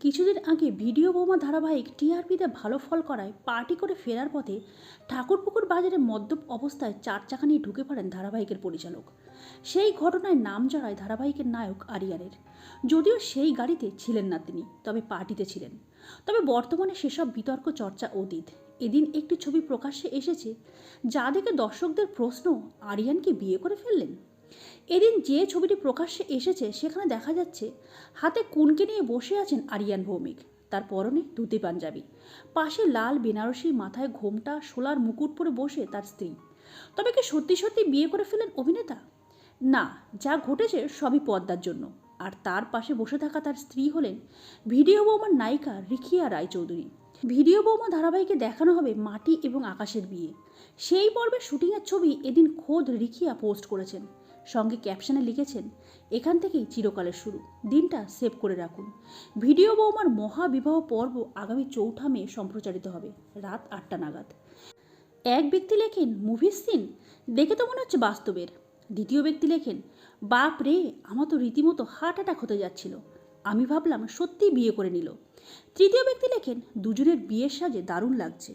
কিছুদিন আগে ভিডিও বোমা ধারাবাহিক টিআরপিতে ভালো ফল করায় পার্টি করে ফেরার পথে ঠাকুরপুকুর বাজারে মদ্যপ অবস্থায় চার চাকা নিয়ে ঢুকে পড়েন ধারাবাহিকের পরিচালক। সেই ঘটনায় নাম জড়ায় ধারাবাহিকের নায়ক আরিয়ানের। যদিও সেই গাড়িতে ছিলেন না তিনি, তবে পার্টিতে ছিলেন। তবে বর্তমানে সেসব বিতর্ক, চর্চা অতীত। এদিন একটি ছবি প্রকাশ্যে এসেছে, যা দেখে দর্শকদের প্রশ্ন, আরিয়ান কি বিয়ে করে ফেললেন? এদিন যে ছবিটি প্রকাশ্যে এসেছে, সেখানে দেখা যাচ্ছে হাতে কুনকে নিয়ে বসে আছেন আরিয়ান ভৌমিক, তার পরনে ধুতি পাঞ্জাবি। পাশে লাল বেনারসি মাথায় ঘোমটা সোলার মুকুট পরে বসে তার স্ত্রী। তবে কি সত্যি সত্যি বিয়ে করে ফেলেন অভিনেতা? না, যা ঘটেছে সবই পদ্মার জন্য। আর তার পাশে বসে থাকা তার স্ত্রী হলেন ভিডিও বৌমার নায়িকা রিখিয়া রায়চৌধুরী। ভিডিও বৌমা ধারাবাহিকে দেখানো হবে মাটি এবং আকাশের বিয়ে। সেই পর্বের শুটিংয়ের ছবি এদিন খোদ রিখিয়া পোস্ট করেছেন। সঙ্গে ক্যাপশনে লিখেছেন, এখান থেকেই চিরকালের শুরু। দিনটা সেভ করে রাখুন। ভিডিও বৌমার মহাবিবাহ পর্ব আগামী চৌঠা মে সম্প্রচারিত হবে, রাত আটটা নাগাদ। এক ব্যক্তি লেখেন, মুভির সিন? দেখে তো মনে হচ্ছে বাস্তবের। দ্বিতীয় ব্যক্তি লেখেন, বাপ রে, আমার তো রীতিমতো হার্ট অ্যাটাক হতে যাচ্ছিল। আমি ভাবলাম সত্যিই বিয়ে করে নিল। তৃতীয় ব্যক্তি লেখেন, দুজনের বিয়ের সাজে দারুণ লাগছে।